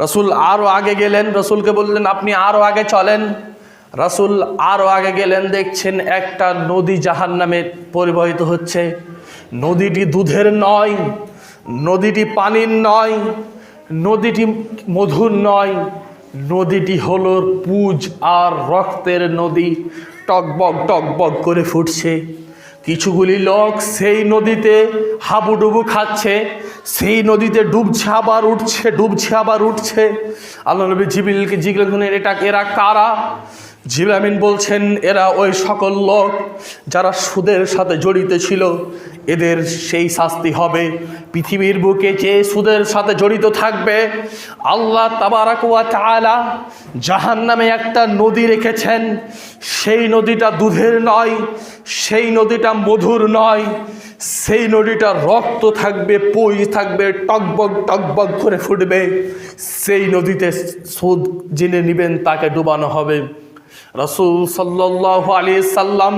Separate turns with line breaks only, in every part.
রসুল আরও আগে গেলেন, রসুলকে বললেন, আপনি আরও আগে চলেন। রসুল আরও আগে গেলেন, দেখছেন একটা নদী জাহান নামে পরিবাহিত হচ্ছে। নদীটি দুধের নয়, নদীটি পানির নয়, নদীটি মধুর নয়, নদীটি হলো পুজ আর রক্তের নদী। টকবক টকবক করে ফুটছে। কিছুগুলি লোক সেই নদীতে হাবুডুবু খাচ্ছে, সেই নদীতে ডুবছে আবার উঠছে, ডুবছে আবার উঠছে। আল্লাহ নবী জিবিলকে জিজ্ঞেস এটা এরা কারা? জিলামিন বলছেন, এরা ওই সকল লোক যারা সুদের সাথে জড়িত ছিল, এদের সেই শাস্তি হবে। পৃথিবীর বুকে যে সুদের সাথে জড়িত থাকবে, আল্লাহ তাবারাকুয়া তাআলা জাহান নামে একটা নদী রেখেছেন। সেই নদীটা দুধের নয়, সেই নদীটা মধুর নয়, সেই নদীটা রক্ত থাকবে, পুই থাকবে, টকবক টকবক করে ফুটবে। সেই নদীতে সুদ জেনে নেবেন, তাকে ডুবানো হবে। রসুল সাল্লাহ আলী সাল্লাম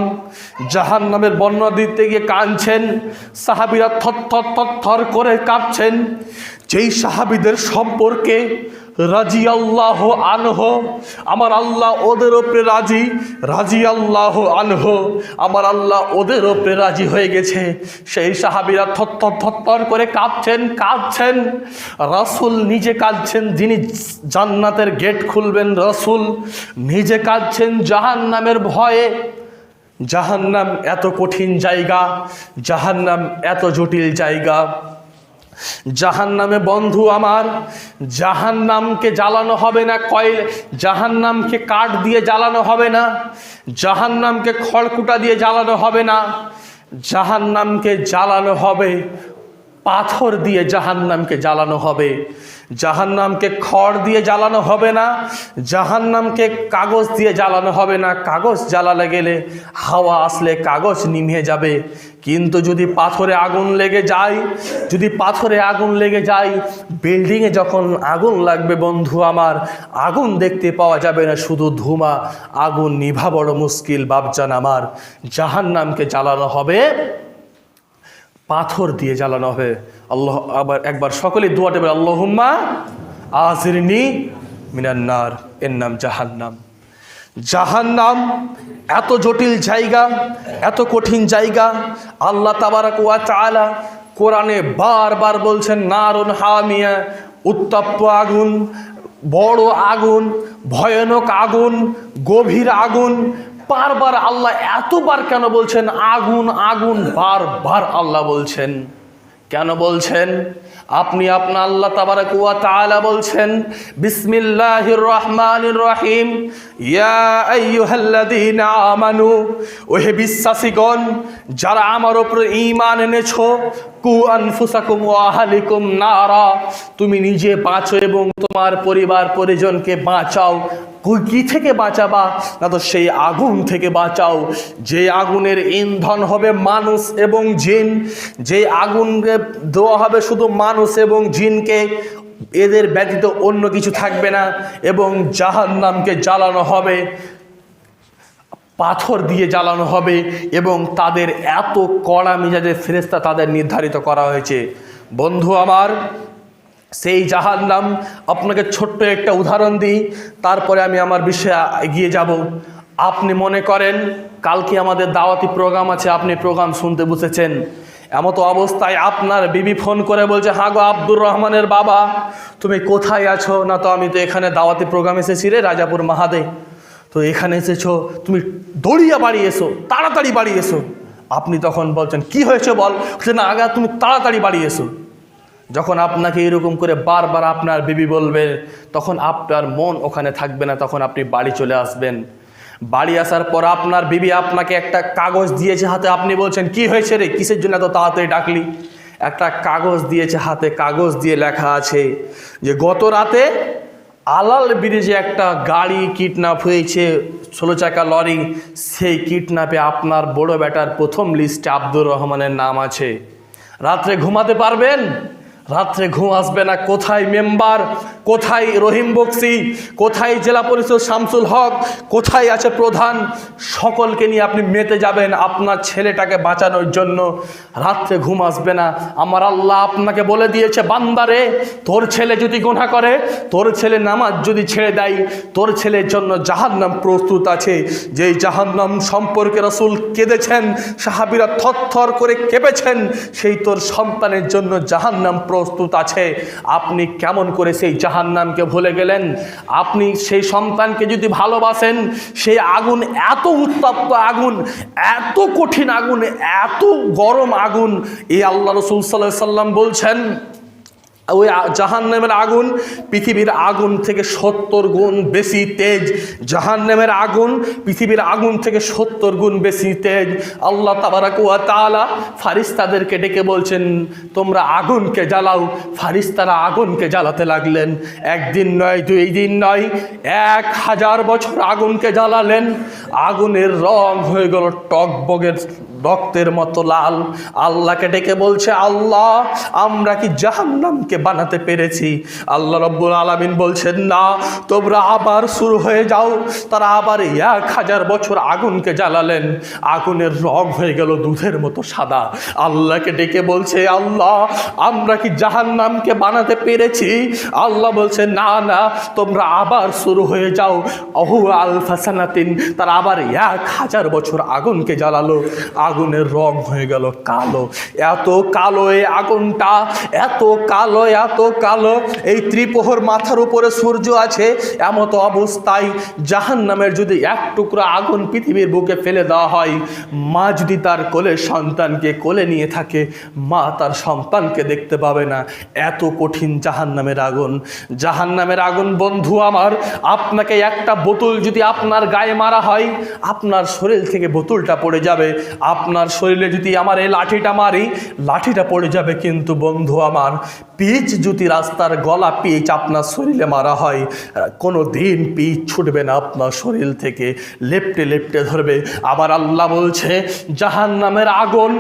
জাহান নামের বর্ণনা দিতে গিয়ে কাঁদছেন। সাহাবিরা থর থর থর করে কাঁপছেন। যেই সাহাবিদের সম্পর্কে রাজি আল্লাহ আনহ, আমার আল্লাহ ওদের ওপরে রাজি। রাজি আল্লাহ আনহ, আমার আল্লাহ ওদের ওপরে রাজি হয়ে গেছে। সেই সাহাবিরা থর থর করে কাঁদছেন কাঁদছেন। রাসুল নিজে কাঁদছেন, যিনি জান্নাতের গেট খুলবেন রসুল নিজে কাঁদছেন জাহান নামের ভয়ে। জাহান্নাম এত কঠিন জায়গা, জাহান্নাম এত জটিল জায়গা। জাহান নামে বন্ধু আমার জাহান নামকে জ্বালানো হবে না কয়েল জাহান নামকে কাঠ দিয়ে জ্বালানো হবে না জাহান নামকে খড়কুটা দিয়ে জ্বালানো হবে না জাহান নামকে জ্বালানো হবে পাথর দিয়ে জাহান নামকে জ্বালানো হবে। জাহান নামকে খড় দিয়ে জ্বালানো হবে না জাহান নামকে কাগজ দিয়ে জ্বালানো হবে না। কাগজ জ্বালালে গেলে হাওয়া আসলে কাগজ নিমে যাবে। কিন্তু যদি পাথরে আগুন লেগে যায়, যদি পাথরে আগুন লেগে যায়, বিল্ডিংয়ে যখন আগুন লাগবে বন্ধু আমার, আগুন দেখতে পাওয়া যাবে না, শুধু ধুমা, আগুন নিভা বড় মুশকিল, বাপজান আমার। জাহান নামকে জ্বালানো হবে পাথর দিয়ে জ্বালানো হবে। আল্লাহ আবার একবার সকলে দোয়াটে বলে আল্লাহুম্মা আজিরনি মিনান্নার এর নাম জাহান্নাম। জাহান্নাম এত জটিল জায়গা, এত কঠিন জায়গা। আল্লাহ তাবারাক ওয়া তাআলা কোরআনে বারবার বলছেন, নারুন হামিয়া, উত্তপ্ত আগুন, বড় আগুন, ভয়ানক আগুন, গভীর আগুন বারবার আল্লাহ এতবার কেন বলছেন, আগুন আগুন, বারবার আল্লাহ বলছেন। কেন বলছেন? আপনি আপনার আল্লাহ তাবারাক ওয়া তাআলা বলছেন, বিসমিল্লাহির রহমানির রহিম। ইয়া আইয়ুহাল্লাযীনা আমানু, ওহে বিশ্বাসীগণ, যারা আমার উপর ঈমান এনেছো, কু আনফুসাকুম ওয়া আহলিকুম নারা। তুমি নিজে বাঁচো এবং তোমার পরিবার পরিজনকে বাঁচাও। কি থেকে বাঁচাবা? না তো সেই আগুন থেকে বাঁচাও। যে আগুনের ইন্ধন হবে মানুষ এবং জিন, যে আগুনকে দেওয়া হবে শুধু মানুষ এবং জিনকে, এদের ব্যতীত অন্য কিছু থাকবে না এবং জাহান নামকে জ্বালানো হবে, পাথর দিয়ে জ্বালানো হবে এবং তাদের এত কড়া মিজাজের ফেরেস্তা তাদের নির্ধারিত করা হয়েছে। বন্ধু আমার সেই জাহান নাম আপনাকে ছোট্ট একটা উদাহরণ দিই। তারপরে আমি আমার বিষয়ে এগিয়ে যাব। আপনি মনে করেন, কালকে আমাদের দাওয়াতি প্রোগ্রাম আছে, আপনি প্রোগ্রাম শুনতে বসেছেন। এমতো অবস্থায় আপনার বিবি ফোন করে বলছে হ্যাঁ গো আব্দুর রহমানের বাবা, তুমি কোথায় আছো? না তো আমি তো এখানে দাওয়াতি প্রোগ্রাম এসেছি রে রাজাপুর মাহাদে। তো এখানে এসেছ, তুমি দৌড়িয়া বাড়ি এসো, তাড়াতাড়ি বাড়ি এসো। আপনি তখন বলছেন, কি হয়েছে বল? না, আগা তুমি তাড়াতাড়ি বাড়ি এসো। যখন আপনাকে এরকম করে বারবার আপনার বিবি বলবে, তখন আপনার মন ওখানে থাকবে না, তখন আপনি বাড়ি চলে আসবেন। বাড়ি আসার পর আপনার বিবি আপনাকে একটা কাগজ দিয়েছে হাতে, আপনি বলছেন, কি হয়েছে রে? কিসের জন্য এত তাড়াতাড়ি ডাকলি? একটা কাগজ দিয়েছে হাতে, কাগজ দিয়ে লেখা আছে যে, গত রাতে আলাল ব্রিজে একটা গাড়ি কিডন্যাপ হয়েছে, ষোলো চাকা লরি, সেই কিডন্যাপে আপনার বড় বেটার প্রথম লিস্টে আব্দুর রহমানের নাম আছে। রাত্রে ঘুমাতে পারবেন? রাত্রে ঘুম আসবে না। কোথায় মেম্বার? কোথায় রহিম বক্সি? কোথায় জেলা পরিষদ শামসুল হক? কোথায় আছে প্রধান? সকলকে নিয়ে আপনি মেতে যাবেন আপনার ছেলেটাকে বাঁচানোর জন্য। রাত্রে ঘুম আসবে না। আমার আল্লাহ আপনাকে বলে দিয়েছে বান্দারে তোর ছেলে যদি গোনা করে, তোর ছেলে নামাজ যদি ছেড়ে দেয়, তোর ছেলের জন্য জাহান্নাম প্রস্তুত আছে। যেই জাহান্নাম সম্পর্কে রসুল কেঁদেছেন, সাহাবিরা থরথর করে কেঁপেছেন, সেই তোর সন্তানের জন্য জাহান্নাম প্রস্তুত আছে। আপনি কেমন করে সেই জাহান নামকে ভুলে গেলেন? আপনি সেই সন্তানকে যদি ভালোবাসেন, সেই আগুন এত উত্তপ্ত আগুন, এত কঠিন আগুন, এত গরম আগুন, এই আল্লাহ রসুল সাল্লাহ সাল্লাম বলছেন ওই জাহান্নামের আগুন, পৃথিবীর আগুন থেকে সত্তর গুণ বেশি তেজ। জাহান্নামের আগুন, পৃথিবীর আগুন থেকে সত্তর গুণ বেশি তেজ। আল্লাহ তাবারাকুয়া তালা ফারিস্তাদেরকে ডেকে বলছেন, তোমরা আগুনকে জ্বালাও। ফারিস্তারা আগুনকে জ্বালাতে লাগলেন। একদিন নয়, দুই দিন নয়, এক হাজার বছর আগুনকে জ্বালালেন। আগুনের রং হয়ে গেল টকবগের রক্তের মতো লাল। আল্লাহকে ডেকে বলছে, আল্লাহ, আমরা কি জাহান্নামকে বানাতে পেরেছি? আল্লাহ রব্বুল আলমিন বলছেন, না, তোমরা আবার শুরু হয়ে যাও। তারা আবার এক হাজার বছর আগুনকে জ্বালালেন। আগুনের রং হয়ে গেল দুধের মতো সাদা। আল্লাহকে ডেকে বলছে, আল্লাহ, আমরা কি জাহান্নামকে বানাতে পেরেছি? আল্লাহ বলছে, না না, তোমরা আবার শুরু হয়ে যাও। অহু আল ফাসানাতিন তারা আবার এক হাজার বছর আগুনকে জ্বালালো। আগুনের রং হয়ে গেল কালো। এত কালো এই আগুনটা, এত কালো এত কালো। এই ত্রিপোহর মাথার উপরে সূর্য আছে, এমত অবস্থায় জাহান নামের যদি এক টুকরো আগুন পৃথিবীর বুকে ফেলে দেওয়া হয়, মা যদি তার কোলে সন্তানকে কোলে নিয়ে থাকে, মা তার সন্তানকে দেখতে পাবে না। এত কঠিন জাহান নামের আগুন। জাহান নামের আগুন, বন্ধু আমার, আপনাকে একটা বোতল যদি আপনার গায়ে মারা হয়, আপনার শরীর থেকে বোতলটা পড়ে যাবে। আপনার শরীরে যদি আমার এই লাঠিটা মারি, লাঠিটা পড়ে যাবে কিন্তু বন্ধু আমার। পিচ যদি রাস্তার গলা পিচ আপনার শরীরে মারা হয় কোনো দিন পিচ ছুটবে না আপনার শরীর থেকে। লেপটে লেপটে ধরবে। আবার আল্লাহ বলছে জাহান নামের আগুন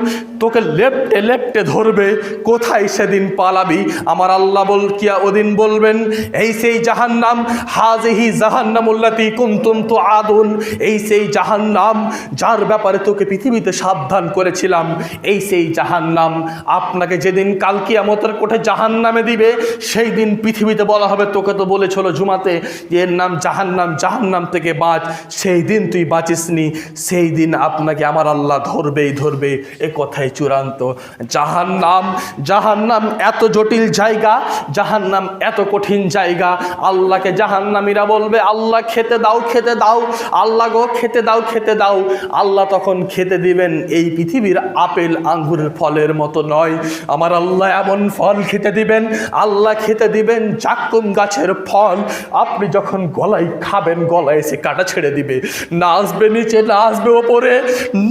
তোকে লেপটে লেপটে ধরবে। কোথায় সেদিন পালাবি? আমার আল্লাহ বল কিয়া ওদিন বলবেন, এই সেই জাহান্নাম হাজেহি জাহান্নামুল্লাতি কুন্তুম তো আদুন এই সেই জাহান্নাম, যার ব্যাপারে তোকে পৃথিবীতে সাবধান করেছিলাম। এই সেই জাহান্নাম। আপনাকে যেদিন কালকিয়ামতের কোঠে জাহান্নামে দিবে, সেই দিন পৃথিবীতে বলা হবে, তোকে তো বলেছিল জুমাতে যে এর নাম জাহান্নাম জাহান্নাম থেকে বাঁচ। সেই দিন তুই বাঁচিসনি, সেই দিন আপনাকে আমার আল্লাহ ধরবেই ধরবে। এ কথাই চূড়ান্ত। জাহান্নাম জাহান্নাম এত জটিল জায়গা, জাহান্নাম এত কঠিন জায়গা। আল্লাহকে জাহান্নামীরা বলবে, আল্লাহ খেতে দাও খেতে দাও। আল্লাহ গো, খেতে দাও খেতে দাও। আল্লাহ তখন খেতে দিবেন এই পৃথিবীর আপেল আঙ্গুরের ফলের মতো নয়। আমার আল্লাহ এমন ফল খেতে দিবেন, আল্লাহ খেতে দিবেন জাক্কুম গাছের ফল। আপনি যখন গলায় খাবেন, গলায় এসে কাটা ছেড়ে দিবে। না আসবে নিচে না আসবে ওপরে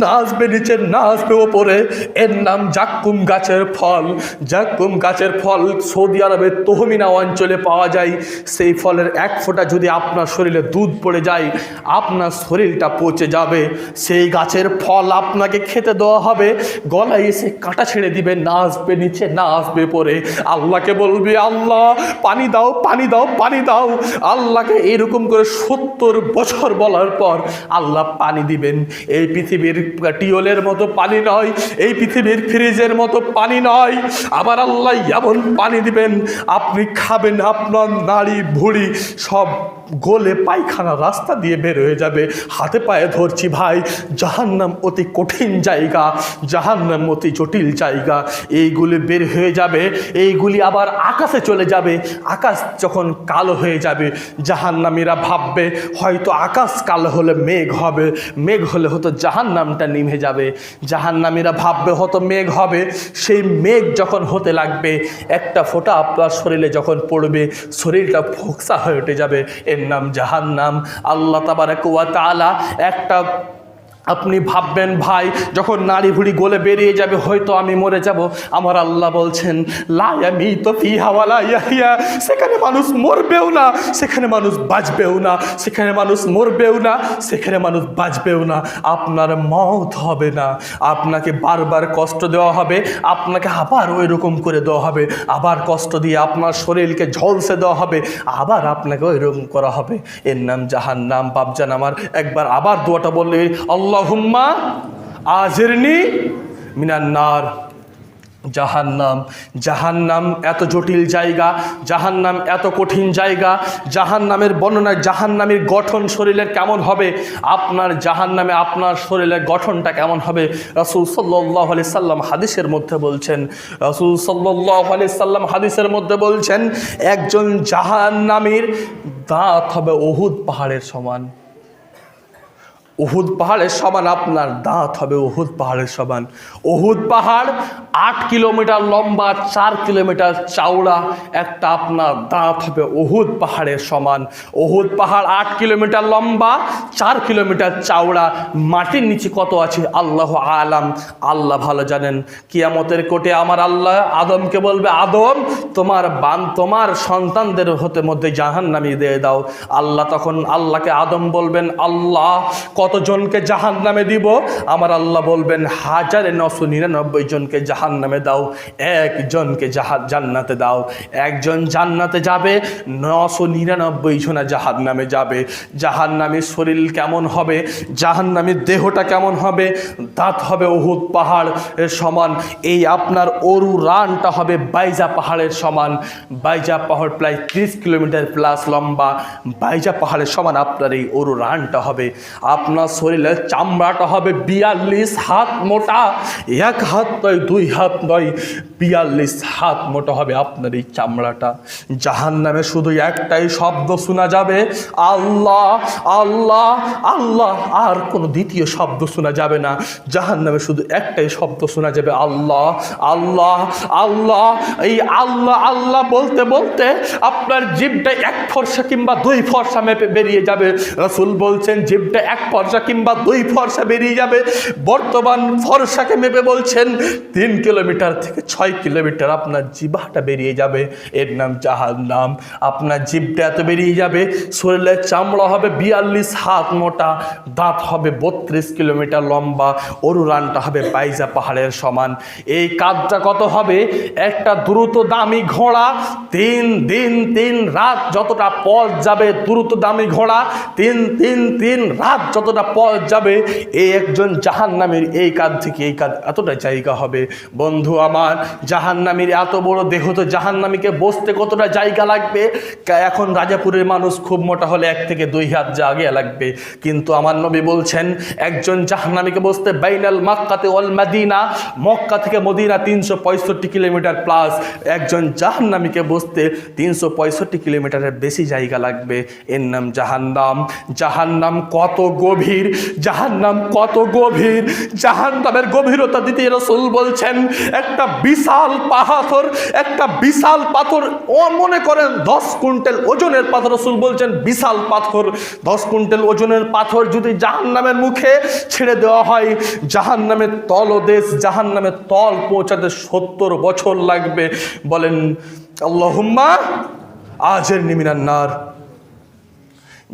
না আসবে নিচে না আসবে ওপরে। এর নাম জাক্কুম গাছের ফল। জাক্কুম গাছের ফল সৌদি আরবের তহমিনা অঞ্চলে পাওয়া যায়। সেই ফলের এক ফোঁটা যদি আপনার শরীরে দুধ পড়ে যায়, আপনার শরীরটা পচে যাবে। সেই গাছের ফল আপনাকে খেতে দেওয়া হবে। গলায় এসে কাটা ছেড়ে দিবে, না আসবে নিচে, না আসবে পরে। আল্লাহকে বলবে, আল্লাহ, পানি দাও পানি দাও পানি দাও। আল্লাহকে এরকম করে সত্তর বছর বলার পর আল্লাহ পানি দিবেন। এই পৃথিবীর টিওলের মতো পানি নয়, এই পৃথিবীর ফ্রিজের মতো পানি নয়। আবার আল্লাহ এমন পানি দিবেন, আপনি খাবেন আপনার নাড়ি ভুড়ি সব গোলে পায়খানা রাস্তা দিয়ে বের হয়ে যাবে। হাতে পায়ে ধরছি ভাই, জাহান্নাম অতি কঠিন জায়গা, জাহান্নাম অতি জটিল জায়গা। এইগুলি বের হয়ে যাবে, এইগুলি আবার আকাশে চলে যাবে। আকাশ যখন কালো হয়ে যাবে, জাহান্নামীরা ভাববে, হয়তো আকাশ কালো হলে মেঘ হবে। মেঘ হলে হয়তো জাহান্নামটা নিভে যাবে। জাহান্নামীরা ভাববে, হয়তো মেঘ হবে। সেই মেঘ যখন হতে লাগবে, একটা ফোঁটা আপনার শরীরে যখন পড়বে, শরীরটা ফোকসা হয়ে উঠে যাবে। নাম জাহান্নাম। আল্লাহ তাবারাক ওয়া তাআলা একটা আপনি ভাববেন, ভাই, যখন নাড়ি ভুড়ি গলে বেরিয়ে যাবে, হয়তো আমি মরে যাব। আমার আল্লাহ বলছেন লায়ামি তো ফি হাওয়ালা ইয়াহিয়া। সেখানে মানুষ মরবেও না, সেখানে মানুষ বাঁচবেও না, সেখানে মানুষ মরবেও না, সেখানে মানুষ বাঁচবেও না। আপনার মত হবে না। আপনাকে বারবার কষ্ট দেওয়া হবে, আপনাকে আবার ওই রকম করে দেওয়া হবে। আবার কষ্ট দিয়ে আপনার শরীরকে ঝলসে দেওয়া হবে, আবার আপনাকে ওই রকম করা হবে। এর নাম জাহান নাম বাবজান আমার একবার আবার দোয়াটা বললে আল্লাহুম্মা আজেরনি মিনান্নার জাহান্নাম জাহান্নাম এত জটিল জায়গা, জাহান্নাম এত কঠিন জায়গা, জাহান্নামের বর্ণনায় জাহান্নামের গঠন শরীরের কেমন হবে, আপনার জাহান্নামে আপনার শরীরের গঠনটা কেমন হবে? রসুল সাল্লাহ আলি সাল্লাম হাদিসের মধ্যে বলছেন, রসুল সাল্লাহ আলি সাল্লাম হাদিসের মধ্যে বলছেন, একজন জাহান্নামীর দাঁত হবে অহুদ পাহাড়ের সমান। উহুদ পাহাড়ের সমান আপনার দাঁত হবে উহুদ পাহাড়ের সমান। উহুদ পাহাড় আট কিলোমিটার লম্বা, চার কিলোমিটার চওড়া, একটা আপনার দাঁত হবে উহুদ পাহাড়ের সমান। উহুদ পাহাড় আট কিলোমিটার লম্বা, চার কিলোমিটার চওড়া। মাটির নিচে কত আছে? আল্লাহ আলাম। আল্লাহ ভালো জানেন। কিয়ামতের কোটে আমার আল্লাহ আদমকে বলবে, আদম, তোমার বান তোমার সন্তানদের হতে মধ্যে জাহান নামিয়ে দিয়ে দাও। আল্লাহ তখন আল্লাহকে আদম বলবেন, আল্লাহ কতজনকে জাহান নামে দিব? আমার আল্লাহ বলবেন, হাজারে নশো নিরানব্বই জনকে জাহান নামে দাও, একজনকে জাহাজ জান্নাতে দাও। একজন জান্নাতে যাবে, নশো নিরানব্বই জনা জাহান নামে যাবে। জাহান নামের শরীর কেমন হবে? জাহান নামের দেহটা কেমন হবে? দাঁত হবে ওহুদ পাহাড় সমান। এই আপনার অরু রানটা হবে বাইজা পাহাড়ের সমান। বাইজা পাহাড় প্রায় ত্রিশ কিলোমিটার প্লাস লম্বা। বাইজা পাহাড়ের সমান আপনার এই অরু রানটা হবে। আপনার শরীরের চামড়াটা হবে বিয়াল্লিশ হাত মোটা। এক হাত নয়, দুই হাত নয়, বিয়াল্লিশ হাত মোটা হবে আপনার এই চামড়াটা। জাহান নামে শুধু একটাই শব্দ শোনা যাবে, আল্লাহ আল্লাহ আল্লাহ, আর কোনো দ্বিতীয় শব্দ শোনা যাবে না। জাহান নামে শুধু একটাই শব্দ শোনা যাবে, আল্লাহ আল্লাহ আল্লাহ। এই আল্লাহ আল্লাহ বলতে বলতে আপনার জিভটা এক ফর্সা কিংবা দুই ফর্সা মেপে বেরিয়ে যাবে। রসুল বলছেন, জিভটা এক ফর্সা কিংবা দুই ফর্সা বেরিয়ে যাবে। বর্তমান ফর্সাকে মেপে বলছেন, তিন কিলোমিটার থেকে ছয় কিলোমিটার আপনার জিভাটা বেরিয়ে যাবে। এর নাম জাহার নাম আপনার জিভটা এত বেরিয়ে যাবে শরীরের চামড়া হবে বিয়াল্লিশ হাত মোটা, দাঁত হবে বত্রিশ কিলোমিটার লম্বা, অরুরানটা হবে বাইজা পাহাড়ের সমান। এই কাজটা কত হবে? একটা দ্রুত দামি ঘোড়া, তিন দিন তিন রাত যতটা পথ যাবে দ্রুত দামি ঘোড়া, তিন তিন তিন রাত যতটা পথ যাবে এই একজন জাহান্নামের এই কাজ থেকে এই কাজ এতটা জায়গা হবে। বন্ধু আমার, জাহান্নামীর এত বড় দেহ তো জাহান্নামীকে বসতে কতটা জায়গা লাগবে? এখন রাজাপুরের মানুষ খুব মোটা হলে এক থেকে দুই হাত জায়গা লাগবে। কিন্তু আমার নবী বলছেন, একজন জাহান্নামীকে বসতে বাইনাল মাক্কাতে অল মাদিনা, মক্কা থেকে মদিনা তিনশো পঁয়ষট্টি কিলোমিটার প্লাস। একজন জাহান্নামীকে বসতে তিনশো পঁয়ষট্টি কিলোমিটারের বেশি জায়গা লাগবে। এর নাম জাহান্নাম। জাহান্নাম কত গভীর? জাহান্নাম কত গভীর, জাহান্নামের গভীরতা দিতে রসুল বলছেন, একটা বিশাল পাথর একটা বিশাল পাথর, ও মনে করেন দশ কুইন্টাল ওজনের পাথর, রসুল বলছেন বিশাল পাথর। দশ কুইন্টাল ওজনের পাথর যদি জাহান নামের মুখে ছেড়ে দেওয়া হয়, জাহান্নামের তলদেশ, জাহান্নামের তল পৌঁছাতে সত্তর বছর লাগবে। বলেন, আল্লাহুম্মা আজের নিমিনান্নার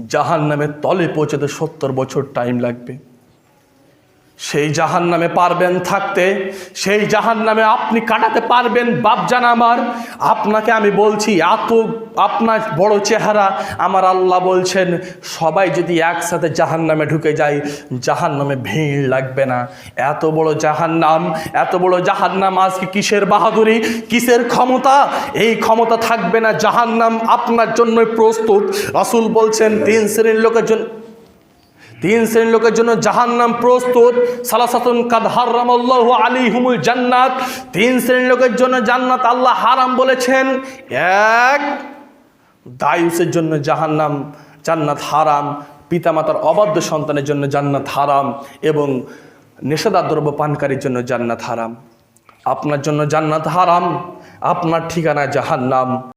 জাহান নামে তলে পৌঁছাতে সত্তর বছর টাইম লাগবে। সেই জাহান নামে পারবেন থাকতে, সেই জাহান নামে আপনি কাটাতে পারবেন, বাপজান আমার। আপনাকে আমি বলছি, এত আপনার বড় চেহারা, আমার আল্লাহ বলছেন, সবাই যদি একসাথে জাহান নামে ঢুকে যায় জাহান নামে ভিড় লাগবে না। এত বড় জাহান নাম এত বড় জাহান নাম আজকে কিসের বাহাদুরি, কিসের ক্ষমতা? এই ক্ষমতা থাকবে না জাহান নাম আপনার জন্যই প্রস্তুত। রাসূল বলছেন, তিন শ্রেণির লোকের জন্য তিন শ্রেণির লোকের জন্য জাহান্নাম প্রস্তুত। সালাসাতুন কাদ আলী হুমুল জান্নাত। তিন শ্রেণির লোকের জন্য জান্নাত আল্লাহ হারাম বলেছেন। এক, দায়ুসের জন্য জাহান্নাম জান্নাত হারাম। পিতামাতার অবাধ্য সন্তানের জন্য জান্নাত হারাম এবং নেশাদার দ্রব্য পানকারীর জন্য জান্নাত হারাম। আপনার জন্য জান্নাত হারাম, আপনার ঠিকানা জাহান্নাম।